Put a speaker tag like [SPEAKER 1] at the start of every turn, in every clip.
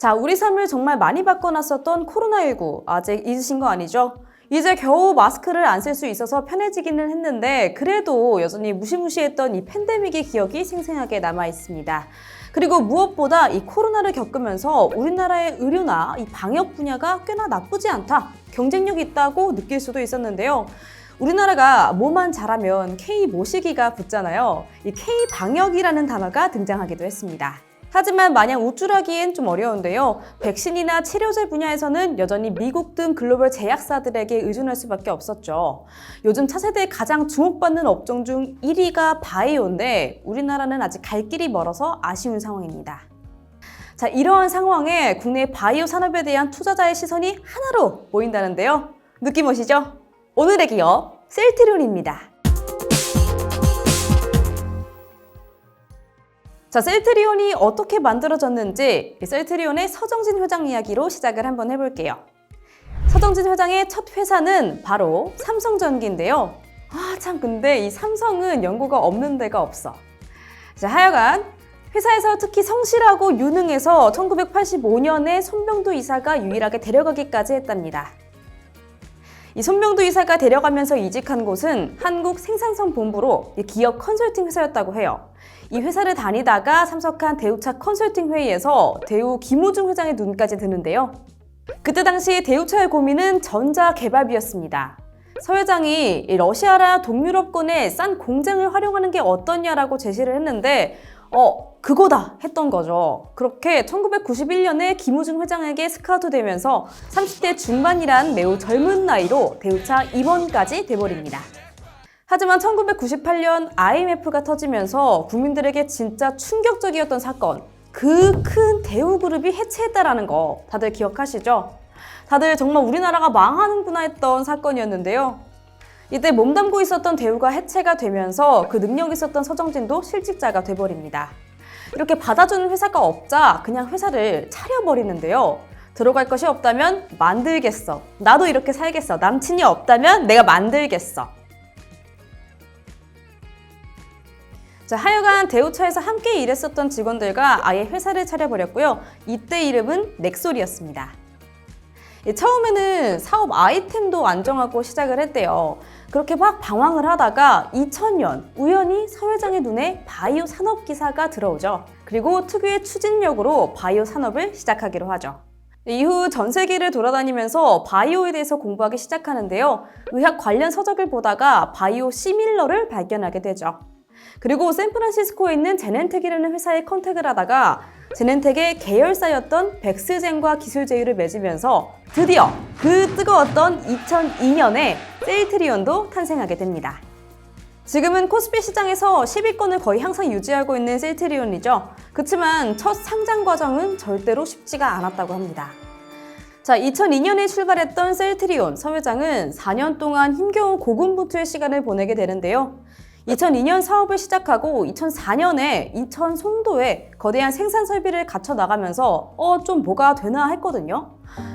[SPEAKER 1] 자, 우리 삶을 정말 많이 바꿔놨었던 코로나19 아직 잊으신 거 아니죠? 이제 겨우 마스크를 안 쓸 수 있어서 편해지기는 했는데 그래도 여전히 무시무시했던 이 팬데믹의 기억이 생생하게 남아 있습니다. 그리고 무엇보다 이 코로나를 겪으면서 우리나라의 의료나 이 방역 분야가 꽤나 나쁘지 않다, 경쟁력이 있다고 느낄 수도 있었는데요. 우리나라가 뭐만 잘하면 K 모시기가 붙잖아요. 이 K 방역이라는 단어가 등장하기도 했습니다. 하지만 마냥 우쭐하기엔 좀 어려운데요. 백신이나 치료제 분야에서는 여전히 미국 등 글로벌 제약사들에게 의존할 수밖에 없었죠. 요즘 차세대 가장 주목받는 업종 중 1위가 바이오인데 우리나라는 아직 갈 길이 멀어서 아쉬운 상황입니다. 자, 이러한 상황에 국내 바이오 산업에 대한 투자자의 시선이 하나로 보인다는데요. 느낌 오시죠? 오늘의 기업 셀트리온입니다. 자, 셀트리온이 어떻게 만들어졌는지 이 셀트리온의 서정진 회장 이야기로 시작을 한번 해볼게요. 서정진 회장의 첫 회사는 바로 삼성전기인데요. 아, 참, 근데 이 삼성은 연고가 없는 데가 없어. 자, 하여간 회사에서 특히 성실하고 유능해서 1985년에 손병두 이사가 유일하게 데려가기까지 했답니다. 이 손병두 이사가 데려가면서 이직한 곳은 한국 생산선 본부로 기업 컨설팅 회사였다고 해요. 이 회사를 다니다가 참석한 대우차 컨설팅 회의에서 대우 김우중 회장의 눈까지 드는데요. 그때 당시 대우차의 고민은 전자 개발비였습니다. 서 회장이 이 러시아라 동유럽권의 싼 공장을 활용하는 게 어떠냐라고 제시를 했는데 어 그거다 했던 거죠. 그렇게 1991년에 김우중 회장에게 스카우트 되면서 30대 중반이란 매우 젊은 나이로 대우차 임원까지 돼버립니다. 하지만 1998년 IMF가 터지면서 국민들에게 진짜 충격적이었던 사건, 그 큰 대우그룹이 해체했다라는 거 다들 기억하시죠? 다들 정말 우리나라가 망하는구나 했던 사건이었는데요. 이때 몸담고 있었던 대우가 해체가 되면서 그 능력 있었던 서정진도 실직자가 돼버립니다. 이렇게 받아주는 회사가 없자 그냥 회사를 차려버리는데요. 들어갈 것이 없다면 만들겠어. 나도 이렇게 살겠어. 남친이 없다면 내가 만들겠어. 자, 하여간 대우차에서 함께 일했었던 직원들과 아예 회사를 차려버렸고요. 이때 이름은 넥솔이었습니다. 예, 처음에는 사업 아이템도 안정하고 시작을 했대요. 그렇게 막 방황을 하다가 2000년 우연히 서 회장의 눈에 바이오 산업 기사가 들어오죠. 그리고 특유의 추진력으로 바이오 산업을 시작하기로 하죠. 이후 전 세계를 돌아다니면서 바이오에 대해서 공부하기 시작하는데요. 의학 관련 서적을 보다가 바이오 시밀러를 발견하게 되죠. 그리고 샌프란시스코에 있는 제넨텍이라는 회사에 컨택을 하다가 제넨텍의 계열사였던 백스젠과 기술 제휴를 맺으면서 드디어 그 뜨거웠던 2002년에 셀트리온도 탄생하게 됩니다. 지금은 코스피 시장에서 10위권을 거의 항상 유지하고 있는 셀트리온이죠. 그렇지만 첫 상장 과정은 절대로 쉽지가 않았다고 합니다. 자, 2002년에 출발했던 셀트리온 서 회장은 4년 동안 힘겨운 고군분투의 시간을 보내게 되는데요. 2002년 사업을 시작하고 2004년에 인천 송도에 거대한 생산 설비를 갖춰 나가면서 어 좀 뭐가 되나 했거든요.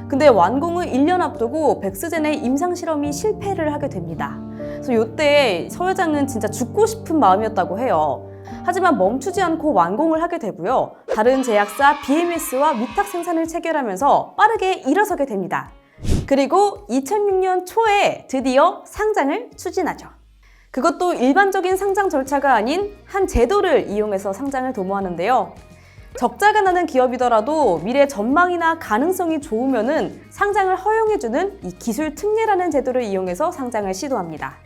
[SPEAKER 1] 근데 완공을 1년 앞두고 백스젠의 임상 실험이 실패를 하게 됩니다. 그래서 이때 서 회장은 진짜 죽고 싶은 마음이었다고 해요. 하지만 멈추지 않고 완공을 하게 되고요. 다른 제약사 BMS와 위탁 생산을 체결하면서 빠르게 일어서게 됩니다. 그리고 2006년 초에 드디어 상장을 추진하죠. 그것도 일반적인 상장 절차가 아닌 한 제도를 이용해서 상장을 도모하는데요. 적자가 나는 기업이더라도 미래 전망이나 가능성이 좋으면은 상장을 허용해주는 이 기술 특례라는 제도를 이용해서 상장을 시도합니다.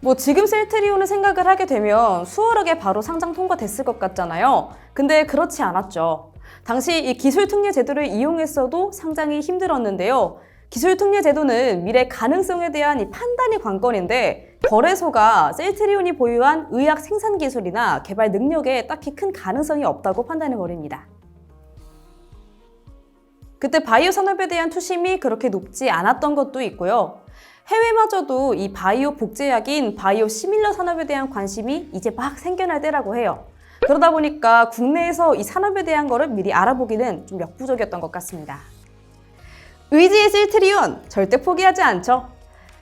[SPEAKER 1] 뭐 지금 셀트리온을 생각을 하게 되면 수월하게 바로 상장 통과됐을 것 같잖아요. 근데 그렇지 않았죠. 당시 이 기술 특례 제도를 이용했어도 상장이 힘들었는데요. 기술 특례 제도는 미래 가능성에 대한 이 판단이 관건인데 거래소가 셀트리온이 보유한 의학 생산 기술이나 개발 능력에 딱히 큰 가능성이 없다고 판단해 버립니다. 그때 바이오 산업에 대한 투심이 그렇게 높지 않았던 것도 있고요. 해외마저도 이 바이오 복제약인 바이오 시밀러 산업에 대한 관심이 이제 막 생겨날 때라고 해요. 그러다 보니까 국내에서 이 산업에 대한 거를 미리 알아보기는 좀 역부족이었던 것 같습니다. 의지의 실트리온 절대 포기하지 않죠.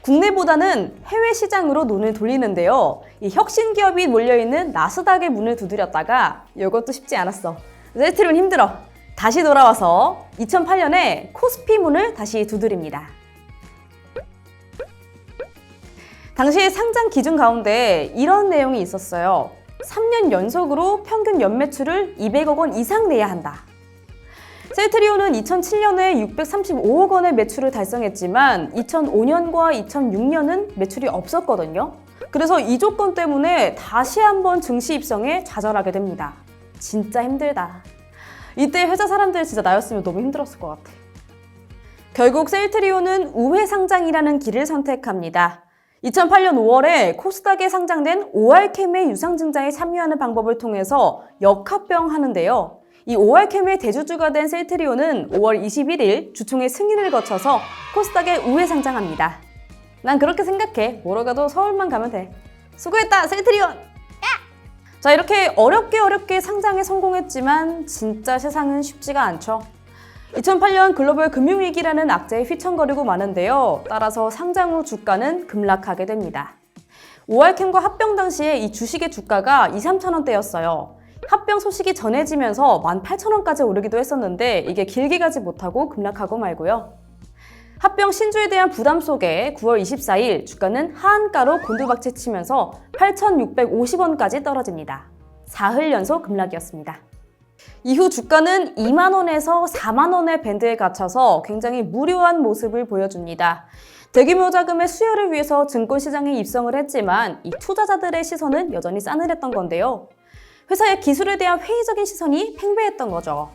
[SPEAKER 1] 국내보다는 해외 시장으로 눈을 돌리는데요. 이 혁신 기업이 몰려있는 나스닥의 문을 두드렸다가 이것도 쉽지 않았어. 셀트리온 힘들어. 다시 돌아와서 2008년에 코스피 문을 다시 두드립니다. 당시 상장 기준 가운데 이런 내용이 있었어요. 3년 연속으로 평균 연매출을 200억 원 이상 내야 한다. 셀트리온은 2007년에 635억 원의 매출을 달성했지만 2005년과 2006년은 매출이 없었거든요. 그래서 이 조건 때문에 다시 한번 증시 입성에 좌절하게 됩니다. 진짜 힘들다. 이때 회사 사람들 진짜 나였으면 너무 힘들었을 것 같아. 결국 셀트리온은 우회 상장이라는 길을 선택합니다. 2008년 5월에 코스닥에 상장된 OR캠의 유상증자에 참여하는 방법을 통해서 역합병 하는데요. 이 OR캠의 대주주가 된 셀트리온은 5월 21일 주총의 승인을 거쳐서 코스닥에 우회 상장합니다. 난 그렇게 생각해. 뭐로 가도 서울만 가면 돼. 수고했다, 셀트리온! 자, 이렇게 어렵게 어렵게 상장에 성공했지만 진짜 세상은 쉽지가 않죠. 2008년 글로벌 금융위기라는 악재에 휘청거리고 마는데요. 따라서 상장 후 주가는 급락하게 됩니다. 5알캠과 합병 당시에 이 주식의 주가가 2, 3천 원대였어요. 합병 소식이 전해지면서 18,000원까지 오르기도 했었는데 이게 길게 가지 못하고 급락하고 말고요. 합병 신주에 대한 부담 속에 9월 24일 주가는 하한가로 곤두박질 치면서 8,650원까지 떨어집니다. 사흘 연속 급락이었습니다. 이후 주가는 2만 원에서 4만 원의 밴드에 갇혀서 굉장히 무료한 모습을 보여줍니다. 대규모 자금의 수요를 위해서 증권시장에 입성을 했지만 이 투자자들의 시선은 여전히 싸늘했던 건데요. 회사의 기술에 대한 회의적인 시선이 팽배했던 거죠.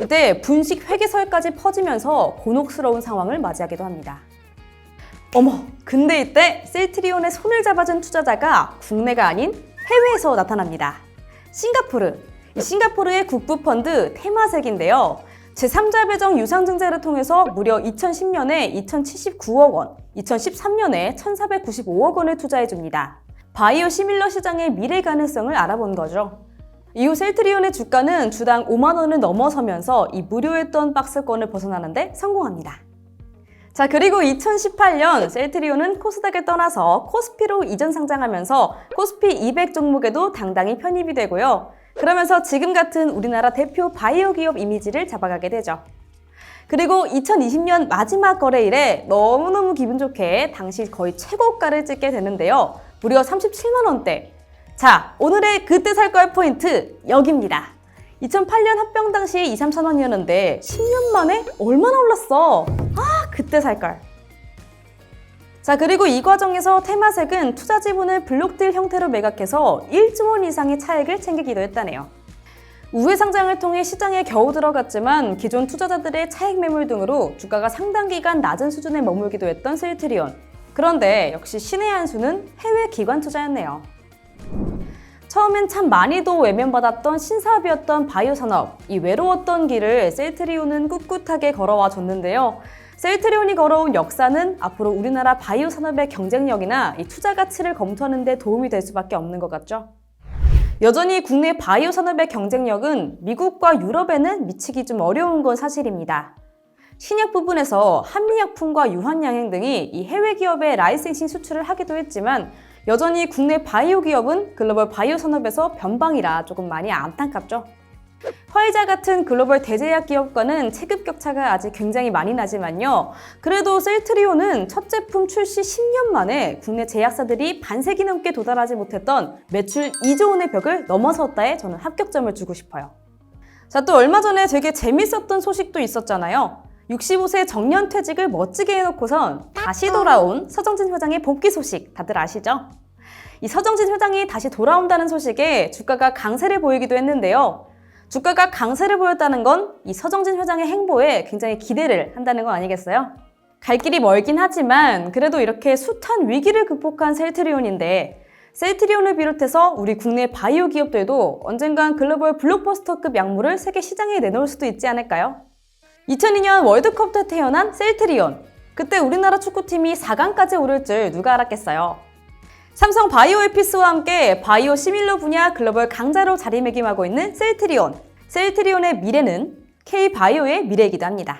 [SPEAKER 1] 이때 분식 회계설까지 퍼지면서 곤혹스러운 상황을 맞이하기도 합니다. 어머, 근데 이때 셀트리온의 손을 잡아준 투자자가 국내가 아닌 해외에서 나타납니다. 싱가포르. 이 싱가포르의 국부 펀드 테마색인데요. 제3자 배정 유상증자를 통해서 무려 2010년에 2,079억 원, 2013년에 1,495억 원을 투자해줍니다. 바이오 시밀러 시장의 미래 가능성을 알아본 거죠. 이후 셀트리온의 주가는 주당 5만 원을 넘어서면서 이 무료했던 박스권을 벗어나는데 성공합니다. 자, 그리고 2018년 셀트리온은 코스닥을 떠나서 코스피로 이전 상장하면서 코스피 200 종목에도 당당히 편입이 되고요. 그러면서 지금 같은 우리나라 대표 바이오 기업 이미지를 잡아가게 되죠. 그리고 2020년 마지막 거래일에 너무너무 기분 좋게 당시 거의 최고가를 찍게 되는데요. 무려 37만 원대. 자, 오늘의 그때 살 거의 포인트 여기입니다. 2008년 합병 당시 2, 3천 원이었는데 10년 만에 얼마나 올랐어? 아, 그때 살 걸. 자, 그리고 이 과정에서 테마색은 투자 지분을 블록딜 형태로 매각해서 1조 원 이상의 차익을 챙기기도 했다네요. 우회 상장을 통해 시장에 겨우 들어갔지만 기존 투자자들의 차익 매물 등으로 주가가 상당 기간 낮은 수준에 머물기도 했던 셀트리온. 그런데 역시 신의 한 수는 해외 기관 투자였네요. 처음엔 참 많이도 외면받았던 신사업이었던 바이오 산업, 이 외로웠던 길을 셀트리온은 꿋꿋하게 걸어와 줬는데요. 셀트리온이 걸어온 역사는 앞으로 우리나라 바이오 산업의 경쟁력이나 이 투자 가치를 검토하는 데 도움이 될 수밖에 없는 것 같죠. 여전히 국내 바이오 산업의 경쟁력은 미국과 유럽에는 미치기 좀 어려운 건 사실입니다. 신약 부분에서 한미약품과 유한양행 등이 이 해외 기업의 라이센싱 수출을 하기도 했지만 여전히 국내 바이오 기업은 글로벌 바이오 산업에서 변방이라 조금 많이 안타깝죠. 화이자 같은 글로벌 대제약 기업과는 체급 격차가 아직 굉장히 많이 나지만요. 그래도 셀트리온은 첫 제품 출시 10년 만에 국내 제약사들이 반세기 넘게 도달하지 못했던 매출 2조 원의 벽을 넘어섰다에 저는 합격점을 주고 싶어요. 자, 또 얼마 전에 되게 재밌었던 소식도 있었잖아요. 65세 정년 퇴직을 멋지게 해놓고선 다시 돌아온 서정진 회장의 복귀 소식 다들 아시죠? 이 서정진 회장이 다시 돌아온다는 소식에 주가가 강세를 보이기도 했는데요. 주가가 강세를 보였다는 건 이 서정진 회장의 행보에 굉장히 기대를 한다는 거 아니겠어요? 갈 길이 멀긴 하지만 그래도 이렇게 숱한 위기를 극복한 셀트리온인데 셀트리온을 비롯해서 우리 국내 바이오 기업들도 언젠간 글로벌 블록버스터급 약물을 세계 시장에 내놓을 수도 있지 않을까요? 2002년 월드컵 때 태어난 셀트리온. 그때 우리나라 축구팀이 4강까지 오를 줄 누가 알았겠어요? 삼성 바이오에피스와 함께 바이오 시밀러 분야 글로벌 강자로 자리매김하고 있는 셀트리온. 셀트리온의 미래는 K바이오의 미래이기도 합니다.